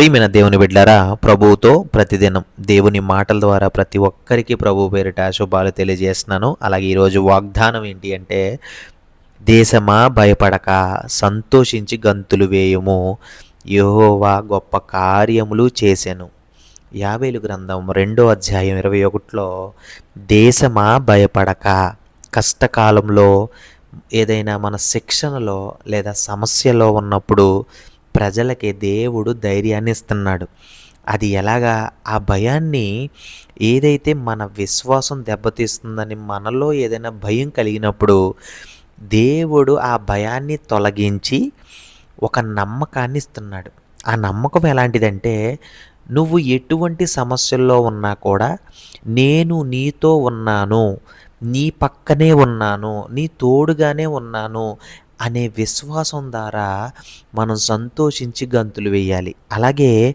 ప్రియమైన దేవుని బిడ్డారా ప్రభువుతో ప్రతిదినం దేవుని మాటల ద్వారా ప్రతి ఒక్కరికి ప్రభు పేరిట శుభాలు తెలియజేస్తున్నాను. అలాగే ఈరోజు వాగ్దానం ఏంటి అంటే దేశమా భయపడక సంతోషించి గంతులు వేయుము. యహోవా గొప్ప కార్యములు చేశాను యాభైలు గ్రంథం రెండో అధ్యాయం ఇరవై ఒకటిలో దేశమా భయపడక కష్టకాలంలో ఏదైనా మన శిక్షణలో లేదా సమస్యలో ఉన్నప్పుడు ప్రజలకి దేవుడు ధైర్యాన్ని ఇస్తున్నాడు అది ఎలాగా? ఆ భయాన్ని ఏదైతే మన విశ్వాసం దెబ్బతీస్తుందని మనలో ఏదైనా భయం కలిగినప్పుడు దేవుడు ఆ భయాన్ని తొలగించి ఒక నమ్మకాన్ని ఇస్తున్నాడు ఆ నమ్మకం ఎలాంటిదంటే నువ్వు ఎటువంటి సమస్యల్లో ఉన్నా కూడా నేను నీతో ఉన్నాను నీ పక్కనే ఉన్నాను నీ తోడుగానే ఉన్నాను అనే విశ్వాసం ద్వారా మనం సంతోషించి గంతులు వేయాలి. అలాగే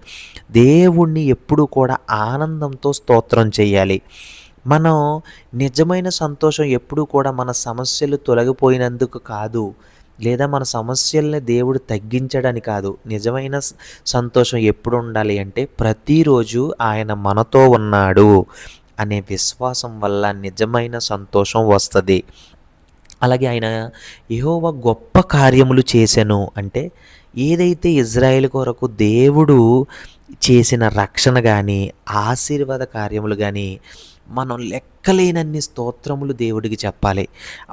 దేవుణ్ణి ఎప్పుడు కూడా ఆనందంతో స్తోత్రం చేయాలి. మనం నిజమైన సంతోషం ఎప్పుడు కూడా మన సమస్యలు తొలగిపోయినందుకు కాదు లేదా మన సమస్యల్ని దేవుడు తగ్గించడని కాదు. నిజమైన సంతోషం ఎప్పుడు ఉండాలి అంటే ప్రతిరోజు ఆయన మనతో ఉన్నాడు అనే విశ్వాసం వల్ల నిజమైన సంతోషం వస్తుంది. అలాగే ఆయన యెహోవా గొప్ప కార్యములు చేశాను అంటే ఏదైతే ఇజ్రాయెల్ కొరకు దేవుడు చేసిన రక్షణ కానీ ఆశీర్వాద కార్యములు కానీ మనం లెక్కలేనన్ని స్తోత్రములు దేవుడికి చెప్పాలి.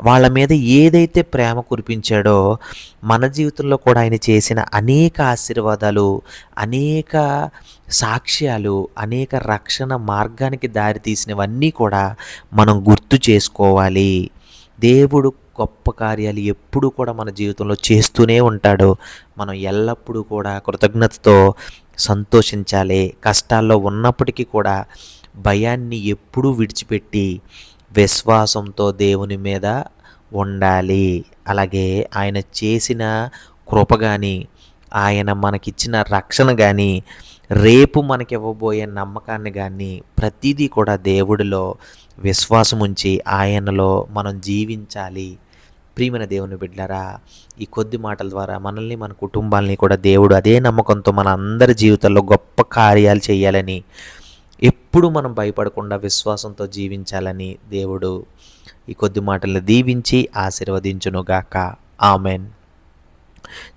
వాళ్ళ మీద ఏదైతే ప్రేమ కురిపించాడో మన జీవితంలో కూడా ఆయన చేసిన అనేక ఆశీర్వాదాలు అనేక సాక్ష్యాలు అనేక రక్షణ మార్గానికి దారితీసినవన్నీ కూడా మనం గుర్తు చేసుకోవాలి. దేవుడు గొప్ప కార్యాలు ఎప్పుడు కూడా మన జీవితంలో చేస్తూనే ఉంటాడు. మనం ఎల్లప్పుడూ కూడా కృతజ్ఞతతో సంతోషించాలి. కష్టాల్లో ఉన్నప్పటికీ కూడా భయాన్ని ఎప్పుడూ విడిచిపెట్టి విశ్వాసంతో దేవుని మీద ఉండాలి. అలాగే ఆయన చేసిన కృప కానీ ఆయన మనకిచ్చిన రక్షణ కానీ రేపు మనకి ఇవ్వబోయే నమ్మకాన్ని కానీ ప్రతిదీ కూడా దేవుడిలో విశ్వాసం ఉంచి ఆయనలో మనం జీవించాలి. ప్రియమైన దేవుని బిడ్డలారా ఈ కొద్ది మాటల ద్వారా మనల్ని మన కుటుంబాలని కూడా దేవుడు అదే నమ్మకంతో మన అందరి జీవితాల్లో గొప్ప కార్యాలు చేయాలని ఎప్పుడు మనం భయపడకుండా విశ్వాసంతో జీవించాలని దేవుడు ఈ కొద్ది మాటలు దీవించి ఆశీర్వదించునుగాక. ఆమెన్.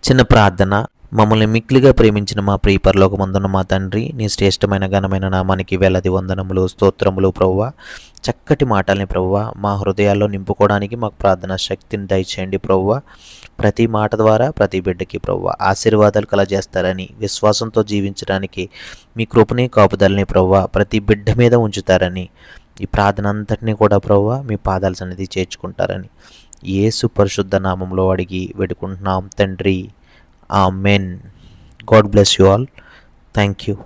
చిన్న ప్రార్థన. మమ్మల్ని మిక్కిలిగా ప్రేమించిన మా ప్రియ పరలోకమందున్న మా తండ్రి నీ శ్రేష్టమైన ఘనమైన నామానికి వేలది వందనములు స్తోత్రములు ప్రవ్వ చక్కటి మాటల్ని ప్రవ్వ మా హృదయాల్లో నింపుకోవడానికి మాకు ప్రార్థన శక్తిని దయచేయండి ప్రవ్వ ప్రతి మాట ద్వారా ప్రతి బిడ్డకి ప్రవ్వ ఆశీర్వాదాలు కలజేస్తారని విశ్వాసంతో జీవించడానికి మీ కృపని కాపుదలని ప్రవ్వ ప్రతి బిడ్డ మీద ఉంచుతారని ఈ ప్రార్థన అంతటినీ కూడా ప్రవ్వ మీ పాదాల సన్నిధి చేర్చుకుంటారని యేసు పరిశుద్ధ నామంలో అడిగి వేడుకుంటున్నాం తండ్రి. Amen. God bless you all. Thank you.